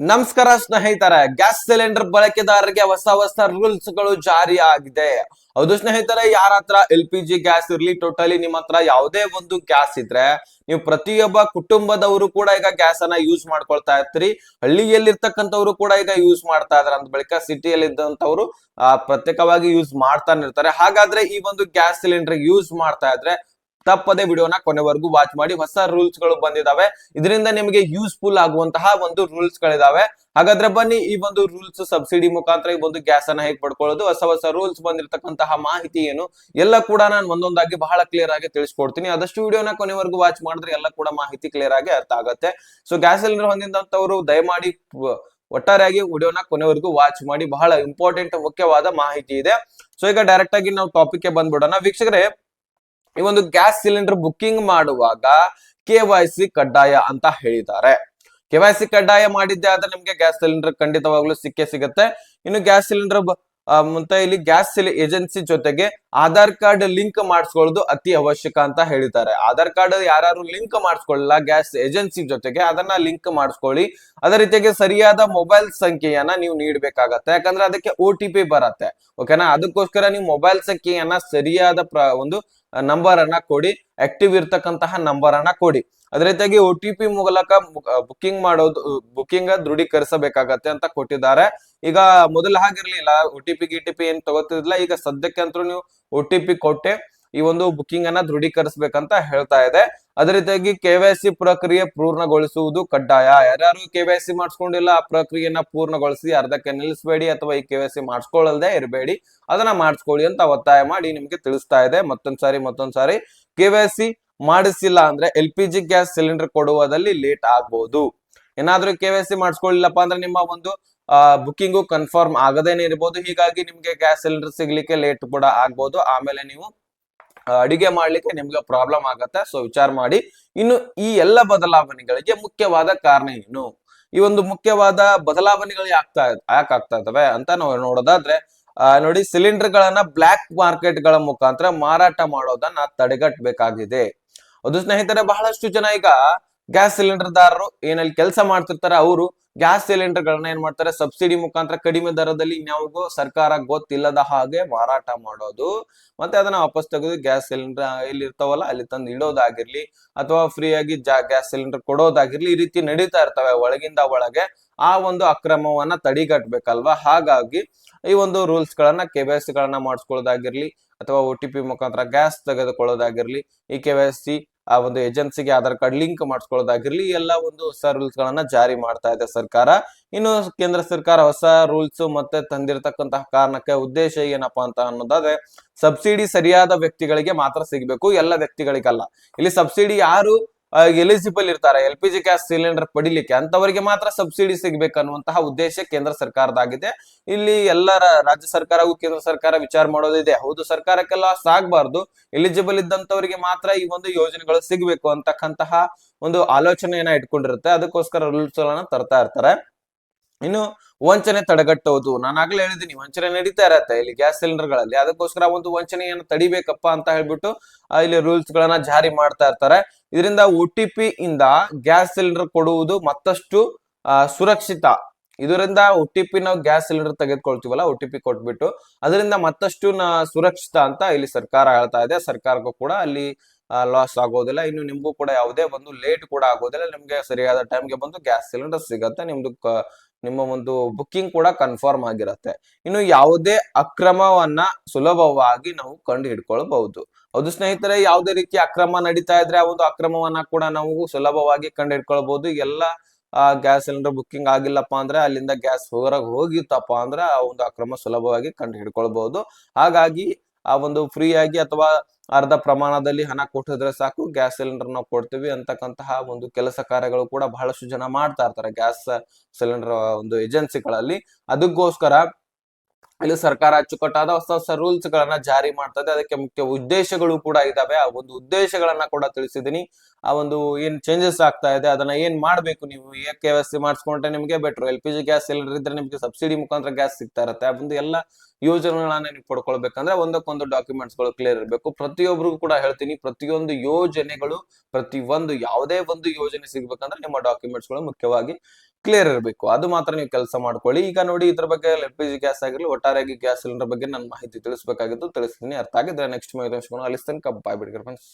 ನಮಸ್ಕಾರ ಸ್ನೇಹಿತರೆ, gas cylinder ಬಳಕೆದಾರರಿಗೆ ಹೊಸ ಹೊಸ ರೂಲ್ಸ್ಗಳು ಜಾರಿ ಆಗಿದೆ ಹೌದು ಸ್ನೇಹಿತರೆ, ಯಾರ ಹತ್ರ ಎಲ್ ಪಿ ಜಿ ಗ್ಯಾಸ್ ಇರ್ಲಿ, ಟೋಟಲಿ ನಿಮ್ಮ ಹತ್ರ ಯಾವುದೇ ಒಂದು ಗ್ಯಾಸ್ ಇದ್ರೆ, ನೀವು ಪ್ರತಿಯೊಬ್ಬ ಕುಟುಂಬದವರು ಕೂಡ ಈಗ ಗ್ಯಾಸ್ ಅನ್ನ ಯೂಸ್ ಮಾಡ್ಕೊಳ್ತಾ ಇರ್ತೀರಿ. ಹಳ್ಳಿಯಲ್ಲಿರ್ತಕ್ಕಂಥವ್ರು ಕೂಡ ಈಗ ಯೂಸ್ ಮಾಡ್ತಾ ಇದಾರೆ ಅಂದ ಬಳಿಕ ಸಿಟಿಯಲ್ಲಿ ಇದ್ದಂಥವ್ರು ಪ್ರತ್ಯೇಕವಾಗಿ ಯೂಸ್ ಮಾಡ್ತಾನೆ ಇರ್ತಾರೆ. ಹಾಗಾದ್ರೆ ಈ ಒಂದು ಗ್ಯಾಸ್ ಸಿಲಿಂಡರ್ ಯೂಸ್ ಮಾಡ್ತಾ ಇದ್ರೆ ತಪ್ಪದೆ ವಿಡಿಯೋನ ಕೊನೆವರೆಗೂ ವಾಚ್ ಮಾಡಿ ಹೊಸ ರೂಲ್ಸ್ಗಳು ಬಂದಿದಾವೆ. ಇದರಿಂದ ನಿಮಗೆ ಯೂಸ್ಫುಲ್ ಆಗುವಂತಹ ಒಂದು ರೂಲ್ಸ್ ಗಳಿದಾವೆ. ಹಾಗಾದ್ರೆ ಬನ್ನಿ ಈ ಒಂದು ರೂಲ್ಸ್ ಸಬ್ಸಿಡಿ ಮುಖಾಂತರ ಈ ಒಂದು ಗ್ಯಾಸ್ ಅನ್ನ ಹೇಗೆ ಪಡ್ಕೊಳ್ಳೋದು? ಹೊಸ ಹೊಸ ರೂಲ್ಸ್ ಬಂದಿರತಕ್ಕಂತಹ ಮಾಹಿತಿ ಏನು? ಎಲ್ಲ ಕೂಡ ನಾನು ಒಂದೊಂದಾಗಿ ಬಹಳ ಕ್ಲಿಯರ್ ಆಗಿ ತಿಳಿಸ್ಕೊಡ್ತೀನಿ. ಆದಷ್ಟು ವಿಡಿಯೋನ ಕೊನೆವರೆಗೂ ವಾಚ್ ಮಾಡಿದ್ರೆ ಎಲ್ಲ ಕೂಡ ಮಾಹಿತಿ ಕ್ಲಿಯರ್ ಆಗಿ ಅರ್ಥ ಆಗುತ್ತೆ. ಸೊ ಗ್ಯಾಸ್ ಸಿಲಿಂಡರ್ ಹೊಂದಿದಂತವರು ದಯಮಾಡಿ ಒಟ್ಟಾರೆಯಾಗಿ ವಿಡಿಯೋನ ಕೊನೆವರೆಗೂ ವಾಚ್ ಮಾಡಿ. ಬಹಳ ಇಂಪಾರ್ಟೆಂಟ್ ಮುಖ್ಯವಾದ ಮಾಹಿತಿ ಇದೆ. ಸೊ ಈಗ ಡೈರೆಕ್ಟ್ ಆಗಿ ನಾವು ಟಾಪಿಕ್ಗೆ ಬಂದ್ಬಿಡೋಣ. ವೀಕ್ಷಕರೇ ಈ ಒಂದು ಗ್ಯಾಸ್ ಸಿಲಿಂಡರ್ ಬುಕ್ಕಿಂಗ್ ಮಾಡುವಾಗ ಕೆ ವೈ ಸಿ ಕಡ್ಡಾಯ ಅಂತ ಹೇಳಿದ್ದಾರೆ. ಕೆ ವೈ ಸಿ ಕಡ್ಡಾಯ ಮಾಡಿದ್ದೆ ಆದ್ರೆ ನಿಮ್ಗೆ ಗ್ಯಾಸ್ ಸಿಲಿಂಡರ್ ಖಂಡಿತವಾಗ್ಲೂ ಸಿಕ್ಕೇ ಸಿಗುತ್ತೆ. ಇನ್ನು ಗ್ಯಾಸ್ ಸಿಲಿಂಡರ್ ಮತ್ತೆ ಇಲ್ಲಿ ಗ್ಯಾಸ್ ಏಜೆನ್ಸಿ ಜೊತೆಗೆ ಆಧಾರ್ ಕಾರ್ಡ್ ಲಿಂಕ್ ಮಾಡಿಸ್ಕೊಳ್ಳೋದು ಅತಿ ಅವಶ್ಯಕ ಅಂತ ಹೇಳಿದ್ದಾರೆ. ಆಧಾರ್ ಕಾರ್ಡ್ ಯಾರು ಲಿಂಕ್ ಮಾಡಿಸ್ಕೊಳ್ಳಲ್ಲ, ಗ್ಯಾಸ್ ಏಜೆನ್ಸಿ ಜೊತೆಗೆ ಅದನ್ನ ಲಿಂಕ್ ಮಾಡಿಸ್ಕೊಳ್ಳಿ. ಅದೇ ರೀತಿಯಾಗಿ ಸರಿಯಾದ ಮೊಬೈಲ್ ಸಂಖ್ಯೆಯನ್ನ ನೀವು ನೀಡಬೇಕಾಗತ್ತೆ. ಯಾಕಂದ್ರೆ ಅದಕ್ಕೆ ಒ ಟಿ ಪಿ ಬರತ್ತೆ. ಓಕೆನಾ? ಅದಕ್ಕೋಸ್ಕರ ನೀವು ಮೊಬೈಲ್ ಸಂಖ್ಯೆಯನ್ನ ಸರಿಯಾದ ಒಂದು ನಂಬರ್ ಅನ್ನ ಕೊಡಿ ಆಕ್ಟಿವ್ ಇರ್ತಕ್ಕಂತಹ ನಂಬರ್ ಅನ್ನ ಕೊಡಿ. ಅದೇ ರೀತಿಯಾಗಿ ಒ ಟಿ ಪಿ ಮೂಲಕ ಬುಕಿಂಗ್ ಮಾಡೋದು ಬುಕಿಂಗ್ ದೃಢೀಕರಿಸಬೇಕಾಗತ್ತೆ ಅಂತ ಕೊಟ್ಟಿದ್ದಾರೆ. ಈಗ ಮೊದಲು ಹಾಗಿರ್ಲಿಲ್ಲ ಒ ಟಿ ಪಿ ಗಿ ಟಿ ಪಿ ಏನ್ ತಗೋತಿರ್ಲಿಲ್ಲ ಈಗ ಸದ್ಯಕ್ಕೆ ನೀವು ಒ ಟಿ ಪಿ ಕೊಟ್ಟೆ. ಈ ಒಂದು ಬುಕಿಂಗ್ ಅನ್ನ ದೃಢೀಕರಿಸಬೇಕಂತ ಹೇಳ್ತಾ ಇದೆ. ಅದೇ ರೀತಿಯಾಗಿ ಕೆ ವೈ ಸಿ ಪ್ರಕ್ರಿಯೆ ಪೂರ್ಣಗೊಳಿಸುವುದು ಕಡ್ಡಾಯ. ಯಾರ್ಯಾರು ಕೆ ವೈ ಸಿ ಮಾಡಿಸ್ಕೊಂಡಿಲ್ಲ, ಆ ಪ್ರಕ್ರಿಯೆನ ಪೂರ್ಣಗೊಳಿಸಿ ಅರ್ಧಕ್ಕೆ ನಿಲ್ಲಿಸಬೇಡಿ ಅಥವಾ ಈ ಕೆ ವೈ ಮಾಡಿಸ್ಕೊಳ್ಳಲ್ದೆ ಇರಬೇಡಿ, ಅದನ್ನ ಮಾಡಿಸ್ಕೊಳ್ಳಿ ಅಂತ ಒತ್ತಾಯ ಮಾಡಿ ನಿಮ್ಗೆ ತಿಳಿಸ್ತಾ ಇದೆ. ಮತ್ತೊಂದ್ಸಾರಿ ಮತ್ತೊಂದ್ಸಾರಿ ಕೆ ವೈ ಸಿ ಮಾಡಿಸಿಲ್ಲ ಅಂದ್ರೆ L P G gas cylinder ಕೊಡುವುದಲ್ಲಿ late ಆಗ್ಬಹುದು ಏನಾದ್ರೂ ಕೆ ವೈ ಸಿ ಮಾಡಿಸ್ಕೊಳ್ಳಿಲ್ಲಪ್ಪ ಅಂದ್ರೆ ನಿಮ್ಮ ಒಂದು ಬುಕಿಂಗು ಕನ್ಫರ್ಮ್ ಆಗದೇನೆ ಇರಬಹುದು ಹೀಗಾಗಿ ನಿಮ್ಗೆ ಗ್ಯಾಸ್ ಸಿಲಿಂಡರ್ ಸಿಗ್ಲಿಕ್ಕೆ ಲೇಟ್ ಕೂಡ ಆಗ್ಬಹುದು ಆಮೇಲೆ ನೀವು ಅಡಿಗೆ ಮಾಡ್ಲಿಕ್ಕೆ ನಿಮ್ಗೆ ಪ್ರಾಬ್ಲಮ್ ಆಗತ್ತೆ. ಸೊ ವಿಚಾರ ಮಾಡಿ. ಇನ್ನು ಈ ಎಲ್ಲ ಬದಲಾವಣೆಗಳಿಗೆ ಮುಖ್ಯವಾದ ಕಾರಣ ಏನು? ಈ ಒಂದು ಮುಖ್ಯವಾದ ಬದಲಾವಣೆಗಳು ಆಗ್ತಾ ಯಾಕಾಗ್ತಾ ಇದಾವೆ ಅಂತ ನಾವು ನೋಡೋದಾದ್ರೆ ನೋಡಿ ಸಿಲಿಂಡರ್ ಗಳನ್ನ ಬ್ಲಾಕ್ ಮಾರ್ಕೆಟ್ಗಳ ಮುಖಾಂತರ ಮಾರಾಟ ಮಾಡೋದನ್ನ ತಡೆಗಟ್ಟಬೇಕಾಗಿದೆ. ಅದು ಸ್ನೇಹಿತರೆ, ಬಹಳಷ್ಟು ಜನ ಈಗ ಗ್ಯಾಸ್ ಸಿಲಿಂಡರ್ ದಾರರು ಏನಲ್ಲಿ ಕೆಲಸ ಮಾಡ್ತಿರ್ತಾರೆ. ಅವರು ಗ್ಯಾಸ್ ಸಿಲಿಂಡರ್ ಗಳನ್ನ ಏನ್ ಮಾಡ್ತಾರೆ? ಸಬ್ಸಿಡಿ ಮುಖಾಂತರ ಕಡಿಮೆ ದರದಲ್ಲಿ ಇನ್ಯಾವಾಗೂ ಸರ್ಕಾರ ಗೊತ್ತಿಲ್ಲದ ಹಾಗೆ ಮಾರಾಟ ಮಾಡೋದು. ಮತ್ತೆ ಅದನ್ನ ವಾಪಸ್ ತೆಗೆದು ಗ್ಯಾಸ್ ಸಿಲಿಂಡರ್ ಎಲ್ಲಿರ್ತಾವಲ್ಲ ಅಲ್ಲಿ ತಂದು ಇಡೋದಾಗಿರ್ಲಿ, ಅಥವಾ ಫ್ರೀ ಆಗಿ ಗ್ಯಾಸ್ ಸಿಲಿಂಡರ್ ಕೊಡೋದಾಗಿರ್ಲಿ, ಈ ರೀತಿ ನಡೀತಾ ಇರ್ತವೆ ಒಳಗಿಂದ ಒಳಗೆ. ಆ ಒಂದು ಅಕ್ರಮವನ್ನ ತಡಿಗಟ್ಬೇಕಲ್ವಾ ಹಾಗಾಗಿ ಈ ಒಂದು ರೂಲ್ಸ್ ಗಳನ್ನ ಕೆ ಬಿ ಎಸ್ ಗಳನ್ನ ಮಾಡಿಸ್ಕೊಳ್ಳೋದಾಗಿರ್ಲಿ, ಅಥವಾ ಒ ಟಿ ಪಿ ಮುಖಾಂತರ ಗ್ಯಾಸ್ ತೆಗೆದುಕೊಳ್ಳೋದಾಗಿರ್ಲಿ, ಈ ಕೆ ವೈ ಸಿ ಆ ಒಂದು ಏಜೆನ್ಸಿಗೆ ಆಧಾರ್ ಕಾರ್ಡ್ ಲಿಂಕ್ ಮಾಡಿಸ್ಕೊಳ್ಳೋದಾಗಿರ್ಲಿ, ಎಲ್ಲ ಒಂದು ಹೊಸ ರೂಲ್ಸ್ ಗಳನ್ನ ಜಾರಿ ಮಾಡ್ತಾ ಇದೆ ಸರ್ಕಾರ. ಇನ್ನು ಕೇಂದ್ರ ಸರ್ಕಾರ ಹೊಸ ರೂಲ್ಸ್ ಮತ್ತೆ ತಂದಿರತಕ್ಕಂತಹ ಕಾರಣಕ್ಕೆ ಉದ್ದೇಶ ಏನಪ್ಪಾ ಅಂತ ಅನ್ನೋದಾದ್ರೆ, ಸಬ್ಸಿಡಿ ಸರಿಯಾದ ವ್ಯಕ್ತಿಗಳಿಗೆ ಮಾತ್ರ ಸಿಗಬೇಕು, ಎಲ್ಲ ವ್ಯಕ್ತಿಗಳಿಗಲ್ಲ. ಇಲ್ಲಿ ಸಬ್ಸಿಡಿ ಯಾರು ಎಲಿಜಿಬಲ್ ಇರ್ತಾರೆ L P G gas cylinder ಪಡಿಲಿಕ್ಕೆ ಅಂತವರಿಗೆ ಮಾತ್ರ ಸಬ್ಸಿಡಿ ಸಿಗ್ಬೇಕನ್ನುವಂತಹ ಉದ್ದೇಶ ಕೇಂದ್ರ ಸರ್ಕಾರದಾಗಿದೆ. ಇಲ್ಲಿ ಎಲ್ಲರ ರಾಜ್ಯ ಸರ್ಕಾರವು ಕೇಂದ್ರ ಸರ್ಕಾರ ವಿಚಾರ ಮಾಡೋದಿದೆ. ಹೌದು, ಸರ್ಕಾರಕ್ಕೆಲ್ಲ ಸಾಗಬಾರ್ದು ಎಲಿಜಿಬಲ್ ಇದ್ದಂತವರಿಗೆ ಮಾತ್ರ ಈ ಒಂದು ಯೋಜನೆಗಳು ಸಿಗ್ಬೇಕು ಅಂತಕ್ಕಂತಹ ಒಂದು ಆಲೋಚನೆಯನ್ನ ಇಟ್ಕೊಂಡಿರುತ್ತೆ. ಅದಕ್ಕೋಸ್ಕರ ರೂಲ್ಸ್ ಗಳನ್ನ ತರ್ತಾ ಇರ್ತಾರೆ. ಇನ್ನು ವಂಚನೆ ತಡೆಗಟ್ಟುವುದು ನಾನು ಆಗ್ಲೇ ಹೇಳಿದ್ದೀನಿ ವಂಚನೆ ನಡೀತಾ ಇರತ್ತೆ ಇಲ್ಲಿ ಗ್ಯಾಸ್ ಸಿಲಿಂಡರ್ಗಳಲ್ಲಿ. ಅದಕ್ಕೋಸ್ಕರ ಒಂದು ವಂಚನೆಯನ್ನು ತಡಿಬೇಕಪ್ಪ ಅಂತ ಹೇಳ್ಬಿಟ್ಟು ಇಲ್ಲಿ ರೂಲ್ಸ್ ಗಳನ್ನ ಜಾರಿ ಮಾಡ್ತಾ ಇರ್ತಾರೆ. ಇದರಿಂದ ಒ ಟಿ ಪಿ ಇಂದ ಗ್ಯಾಸ್ ಸಿಲಿಂಡರ್ ಕೊಡುವುದು ಮತ್ತಷ್ಟು ಸುರಕ್ಷಿತ. ಇದರಿಂದ ಒ ಟಿ ಪಿ ನಾವು ಗ್ಯಾಸ್ ಸಿಲಿಂಡರ್ ತೆಗೆದುಕೊಳ್ತೀವಲ್ಲ ಒ ಟಿ ಪಿ ಕೊಟ್ಬಿಟ್ಟು, ಅದರಿಂದ ಮತ್ತಷ್ಟು ಸುರಕ್ಷಿತ ಅಂತ ಇಲ್ಲಿ ಸರ್ಕಾರ ಹೇಳ್ತಾ ಇದೆ. ಸರ್ಕಾರಕ್ಕೂ ಕೂಡ ಅಲ್ಲಿ ಲಾಸ್ ಆಗೋದಿಲ್ಲ. ಇನ್ನು ನಿಮಗೂ ಕೂಡ ಯಾವುದೇ ಒಂದು ಲೇಟ್ ಕೂಡ ಆಗೋದಿಲ್ಲ. ನಿಮ್ಗೆ ಸರಿಯಾದ ಟೈಮ್ಗೆ ಬಂದು ಗ್ಯಾಸ್ ಸಿಲಿಂಡರ್ ಸಿಗತ್ತೆ. ನಿಮ್ದು ನಿಮ್ಮ ಒಂದು ಬುಕ್ಕಿಂಗ್ ಕೂಡ ಕನ್ಫರ್ಮ್ ಆಗಿರುತ್ತೆ. ಇನ್ನು ಯಾವುದೇ ಅಕ್ರಮವನ್ನ ಸುಲಭವಾಗಿ ನಾವು ಕಂಡು ಹಿಡ್ಕೊಳ್ಬಹುದು ಹೌದು ಸ್ನೇಹಿತರೆ, ಯಾವುದೇ ರೀತಿ ಅಕ್ರಮ ನಡೀತಾ ಇದ್ರೆ ಆ ಒಂದು ಅಕ್ರಮವನ್ನ ಕೂಡ ನಾವು ಸುಲಭವಾಗಿ ಕಂಡು ಹಿಡ್ಕೊಳ್ಬಹುದು ಎಲ್ಲ ಗ್ಯಾಸ್ ಸಿಲಿಂಡರ್ ಬುಕ್ಕಿಂಗ್ ಆಗಿಲ್ಲಪ್ಪ ಅಂದ್ರೆ ಅಲ್ಲಿಂದ ಗ್ಯಾಸ್ ಹೊರಗೆ ಹೋಗಿತ್ತಪ್ಪ ಅಂದ್ರೆ ಆ ಒಂದು ಅಕ್ರಮ ಸುಲಭವಾಗಿ ಕಂಡು ಹಿಡ್ಕೊಳ್ಬಹುದು ಹಾಗಾಗಿ ಆ ಒಂದು ಫ್ರೀ ಆಗಿ ಅಥವಾ ಅರ್ಧ ಪ್ರಮಾಣದಲ್ಲಿ ಹಣ ಕೊಟ್ಟಿದ್ರೆ ಸಾಕು ಗ್ಯಾಸ್ ಸಿಲಿಂಡರ್ ನಾವು ಕೊಡ್ತೀವಿ ಅಂತಕ್ಕಂತಹ ಒಂದು ಕೆಲಸ ಕಾರ್ಯಗಳು ಕೂಡ ಬಹಳಷ್ಟು ಜನ ಮಾಡ್ತಾ ಇರ್ತಾರೆ ಗ್ಯಾಸ್ ಸಿಲಿಂಡರ್ ಒಂದು ಏಜೆನ್ಸಿಗಳಲ್ಲಿ ಅದಕ್ಕೋಸ್ಕರ ಇಲ್ಲಿ ಸರ್ಕಾರ ಅಚ್ಚುಕಟ್ಟಾದ ಹೊಸ ಹೊಸ ರೂಲ್ಸ್ ಗಳನ್ನ ಜಾರಿ ಮಾಡ್ತದೆ. ಅದಕ್ಕೆ ಮುಖ್ಯ ಉದ್ದೇಶಗಳು ಕೂಡ ಇದಾವೆ. ಆ ಒಂದು ಉದ್ದೇಶಗಳನ್ನ ಕೂಡ ತಿಳಿಸಿದೀನಿ ಆ ಒಂದು ಏನ್ ಚೇಂಜಸ್ ಆಗ್ತಾ ಇದೆ, ಅದನ್ನ ಏನ್ ಮಾಡ್ಬೇಕು ನೀವು? ಕೆ ಎಸ್ ಸಿ ಮಾಡಿಸ್ಕೊಂಡ್ರೆ ನಿಮ್ಗೆ better L P G gas cylinder ಇದ್ರೆ ನಿಮ್ಗೆ ಸಬ್ಸಿಡಿ ಮುಖಾಂತರ ಗ್ಯಾಸ್ ಸಿಗ್ತಾ ಇರುತ್ತೆ. ಆ ಒಂದು ಎಲ್ಲ ಯೋಜನೆಗಳನ್ನ ನೀವು ಪಡ್ಕೊಳ್ಬೇಕಂದ್ರೆ ಒಂದಕ್ಕೊಂದು ಡಾಕ್ಯುಮೆಂಟ್ಸ್ಗಳು ಕ್ಲಿಯರ್ ಇರಬೇಕು. ಪ್ರತಿಯೊಬ್ಬರಿಗೂ ಕೂಡ ಹೇಳ್ತೀನಿ, ಪ್ರತಿಯೊಂದು ಯೋಜನೆಗಳು ಪ್ರತಿ ಒಂದು ಯಾವುದೇ ಒಂದು ಯೋಜನೆ ಸಿಗ್ಬೇಕಂದ್ರೆ ನಿಮ್ಮ ಡಾಕ್ಯುಮೆಂಟ್ಸ್ಗಳು ಮುಖ್ಯವಾಗಿ ಕ್ಲಿಯರ್ ಇರಬೇಕು. ಅದು ಮಾತ್ರ ನೀವು ಕೆಲಸ ಮಾಡ್ಕೊಳ್ಳಿ. ಈಗ ನೋಡಿ ಇದ್ರ ಬಗ್ಗೆ ಎಲ್ ಪಿ ಜಿ ಗ್ಯಾಸ್ ಆಗಿರಲಿ, ಒಟ್ಟಾರೆಯಾಗಿ ಗ್ಯಾಸ್ ಸಿಲಿಂಡರ್ ಬಗ್ಗೆ ನಾನು ಮಾಹಿತಿ ತಿಳಿಸಬೇಕಾಗಿದ್ದು ತಿಳಿಸ್ತೀನಿ. ಅರ್ಥ ಆಗಿದ್ರೆ ನೆಕ್ಸ್ಟ್ ಮೇಲೆ ಅಲ್ಲಿ ತನಕ ಬಾಯ್ ಫ್ರೆಂಡ್ಸ್